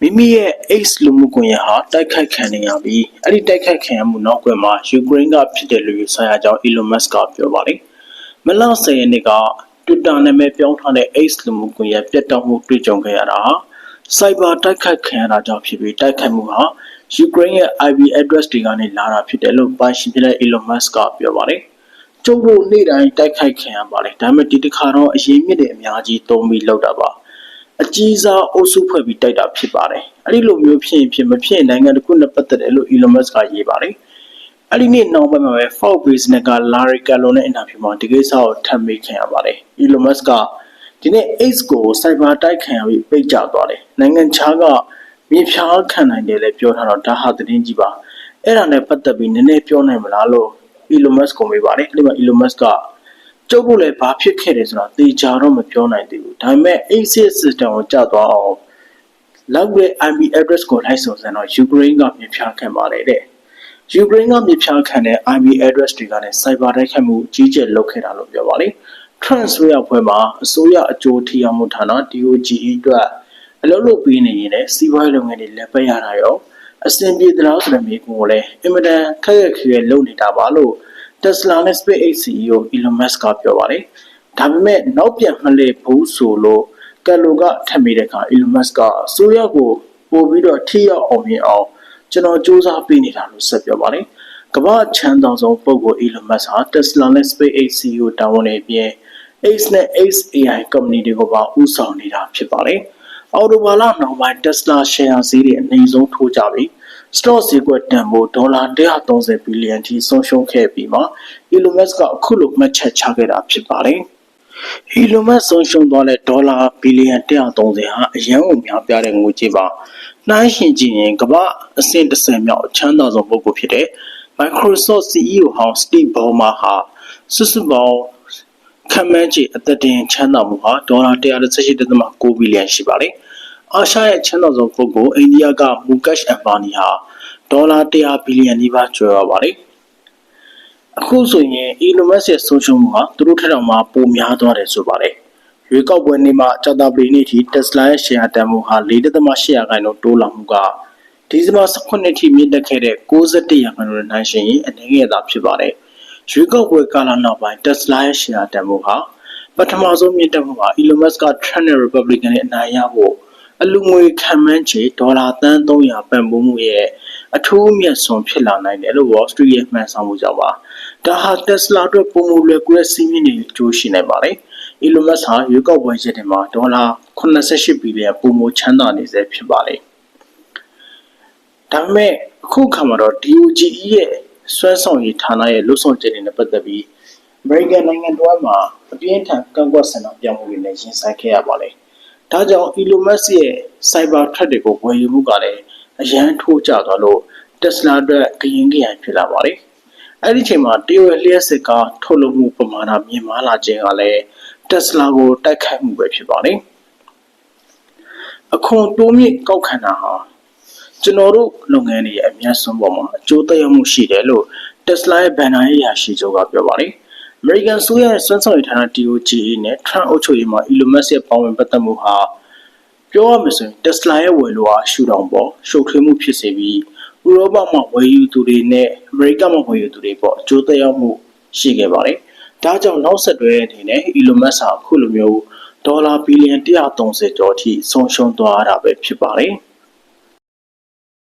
မိမိရဲ့ X လူမှုကွန်ရက်ဟာတိုက်ခိုက်ခံနေရပြီးအဲ့ဒီတိုက်ခိုက်ခံရမှုနောက်ကွယ်မှာယူကရိန်းကဖြစ်တယ်လို့ယူဆရကြောင်း Elon Musk ကပြောပါတယ်။မလ10ရက်နေ့က Twitter နာမည်ပြောင်းထားတဲ့ X လူမှုကွန်ရက်ပြတ်တောက်မှုတွေ့ကြုံခဲ့ရတာဟာ Cyber တိုက်ခိုက်ခံရတာကြောင့်ဖြစ်ပြီးတိုက်ခိုက်မှုဟာယူကရိန်းရဲ့ IP address တွေကနေလာတာဖြစ်တယ်လို့ပိုင်ရှင်ဖြစ်တဲ့ Elon Musk ကပြောပါတယ်။ကျုပ်တို့နေ့တိုင်းတိုက်ခိုက်ခံရပါတယ်။ဒါပေမဲ့ဒီတစ်ခါတော့အရေးမြစ်တဲ့အများကြီးသုံးပြီးလောက်တာပါ။ အကြီးစားအုပ်စုဖွဲ့ပြီးတိုက်တာဖြစ်ပါတယ်။အဲ့ဒီလိုမျိုးဖြစ်ရင်ဖြစ်မဖြစ်ရင်နိုင်ငံတစ်ခုနဲ့ပတ်သက်တယ်လို့ Elon Musk ကရေးပါတယ်။အဲ့ဒီနေ့နောက်ပိုင်းမှာပဲ Fox Business က Larry Kudlow နဲ့ interview မှာဒီကိစ္စကိုထပ်မေးခင်ရပါတယ်။ Elon Musk ကဒီနေ့ X ကို cyber တိုက်ခံရပြီးပိတ်ကြသွားတယ်။နိုင်ငံခြားကမြေဖြားခံနိုင်တယ်လည်းပြောထားတော့ဒါဟာသတင်းကြီးပါ။အဲ့ဒါနဲ့ပတ်သက်ပြီးနည်းနည်းပြောနိုင်မလားလို့ Elon Musk ကိုမေးပါတယ်။အဲ့ဒီမှာ Elon Musk က ကျုပ်တို့လည်းဘာဖြစ်ခဲ့တယ်ဆိုတာသေချာတော့မပြောနိုင်သေးဘူးဒါပေမဲ့ ASIC system ကိုကြာသွားအောင်လောက်ရဲ့ IP address ကိုလိုက်စုံစမ်းတော့ယူကရိန်းကမြေဖြားခံပါတယ်တဲ့ယူကရိန်းကမြေဖြားခံတဲ့ IP address တွေကနေ cyber တိုက်ခိုက်မှုကြီးကျယ်လုပ်ခဲ့တာလို့ပြောပါလိမ့် transfer ဖွဲ့မှာအစိုးရအကျိုးထီအောင်မှုဌာန DOGE အတွက်အလုပ်လုပ်ပေးနေရင်လည်းစီးပွားရေးလုပ်ငန်းတွေလက်ပတ်ရတာရောအဆင်ပြေသလားဆိုတဲ့မိကုံကိုလည်းအင်မတန်ခက်ခက်ခဲခဲလုပ်နေတာပါလို့ Tesla နဲ့ SpaceX CEO Elon Musk ကပြောပါတယ်။ဒါပေမဲ့နောက်ပြန်မလဲဘူးဆိုလို့ကယ်လိုကထပ်မိတဲ့အခါ Elon Musk ကအစိုးရကိုပို့ပြီးတော့ထိရောက်အောင်မြင်အောင်ကျွန်တော်စူးစမ်းပေးနေတာလို့ဆက်ပြောပါတယ်။ကမ္ဘာချမ်းသာဆုံးပုဂ္ဂိုလ် Elon Musk ဟာ Tesla နဲ့ SpaceX CEO တာဝန်တွေအပြင် X နဲ့ XAI company တွေကိုပါဦးဆောင်နေတာဖြစ်ပါတယ်။အော်တိုဘာလနောက်ပိုင်း Tesla share ဈေးတွေအနည်းဆုံးထိုးကြပြီး stock ဈေးကွက်တန်ဖိုးဒေါ်လာ130ဘီလီယံထိဆုံးရှုံးခဲ့ပြီးမှ Elon Musk ကအခုလိုမှတ်ချက်ချခဲ့တာဖြစ်ပါတယ်။ Elon Musk ဆုံးရှုံးသွားတဲ့ဒေါ်လာဘီလီယံ130ဟာအရန်ကိုများပြားတဲ့ငွေကြေးပါ။နှိုင်းယှဉ်ကြည့်ရင်ကမ္ဘာအဆင့်30မြောက်အချမ်းသာဆုံးပုဂ္ဂိုလ်ဖြစ်တဲ့ Microsoft CEO ဟောင်း Steve Ballmer ဟာစုစုပေါင်းခံမှန်းခြေအသက်တင်ချမ်းသာမှုဟာဒေါ်လာ118.9ဘီလီယံရှိပါတယ်။ အာရှရဲ့ချမ်းသာဆုံးပုဂ္ဂိုလ်အိန္ဒိယက Mukesh Ambani ဟာဒေါ်လာ100ဘီလီယံနီးပါးကျော်ရပါတယ်။အခုဆိုရင် Elon Musk ရဲ့ဆုံးရှုံးမှုဟာသူတို့ထက်တောင်မှပိုများသွားတယ်ဆိုပါတယ်။ရွေးကောက်ပွဲနေ့မှာကြာသပတေးနေ့ထိ Tesla ရဲ့ share တန်ဖိုးဟာ4.8ရာခိုင်နှုန်းတိုးလာမှုကဒီဇင်ဘာ18ထိမြင့်တက်ခဲ့တဲ့61ရာခိုင်နှုန်းနဲ့နှိုင်းယှဉ်ရင်အနည်းငယ်သာဖြစ်ပါတယ်။ရွေးကောက်ပွဲကာလနောက်ပိုင်း Tesla ရဲ့ share တန်ဖိုးဟာပထမဆုံးမြင့်တက်မှုဟာ Elon Musk က Trump နဲ့ Republican တွေအနိုင်ရဖို့ အလူငွေခံမှန်းချေဒေါ်လာသန်း300ပံ့ပိုးမှုရဲ့အထူးမြတ်ဆုံးဖြစ်လာနိုင်တယ်လို့ Wall Street ရဲ့မှန်းဆမှုကြောင့်ပါဒါဟာ Tesla အတွက်ပုံမူလွယ်ကူတဲ့စီးမြင့်တွေအကျိုးရှိနိုင်ပါတယ် Elon Musk ဟာရွေးကောက်ပွဲရက်တွေမှာဒေါ်လာ88ဘီလီယံပုံမချမ်းသာနေစေဖြစ်ပါတယ်ဒါပေမဲ့အခုခါမှာတော့ DOGE ရဲ့ဆွဲဆောင်ရည်ဌာနရဲ့လှုပ်ဆောင်ချက်တွေနဲ့ပတ်သက်ပြီး American နိုင်ငံတော်မှာအပြင်းထန်ကန့်ကွက်ဆန္ဒပြမှုတွေနဲ့ရင်ဆိုင်ခဲ့ရပါတယ်။ ဒါကြောင့် Elon Musk ရဲ့ cyber threat တွေကိုဝယ်ယူမှုကလည်းအရန်ထိုးကျသွားလို့ Tesla အတွက်ကရင်ကရန်ဖြစ်လာပါတယ်။အဲ့ဒီချိန်မှာတရုတ်ရဲ့လျှက်စစ်ကားထုတ်လုပ်မှုပမာဏမြင့်မားလာခြင်းကလည်း Tesla ကိုတိုက်ခိုက်မှုပဲဖြစ်ပါတယ်။အခွန်တိုးမြင့်ကောက်ခံတာဟာကျွန်တော်တို့လုပ်ငန်းတွေရဲ့အများဆုံးပေါ်မှာအကျိုးသက်ရောက်မှုရှိတယ်လို့ Tesla ရဲ့ဘဏ္ဍာရေးရာရှိချုပ်ကပြောပါတယ်။ American ဆိုရရဲ့စွမ်းဆောင်ရည်ဌာန DOGE နဲ့ Trump အုပ်ချုပ်ရေးမှာ Elon Musk ရဲ့ပါဝင်ပတ်သက်မှုဟာပြောရမယ်ဆိုရင် Tesla ရဲ့ဝယ်လိုအားရှူတောင်ပေါ်ရှုပ်ထွေးမှုဖြစ်စေပြီးဥရောပမှာဝယ်ယူသူတွေနဲ့ America မှာဝယ်ယူသူတွေပေါ့အကျိုးသက်ရောက်မှုရှိခဲ့ပါတယ်။ဒါကြောင့်နောက်ဆက်တွဲအနေနဲ့ Elon Musk ဟာအခုလိုမျိုးဒေါ်လာဘီလီယံ130ကျော်အထိဆုံးရှုံးသွားတာပဲဖြစ်ပါတယ်။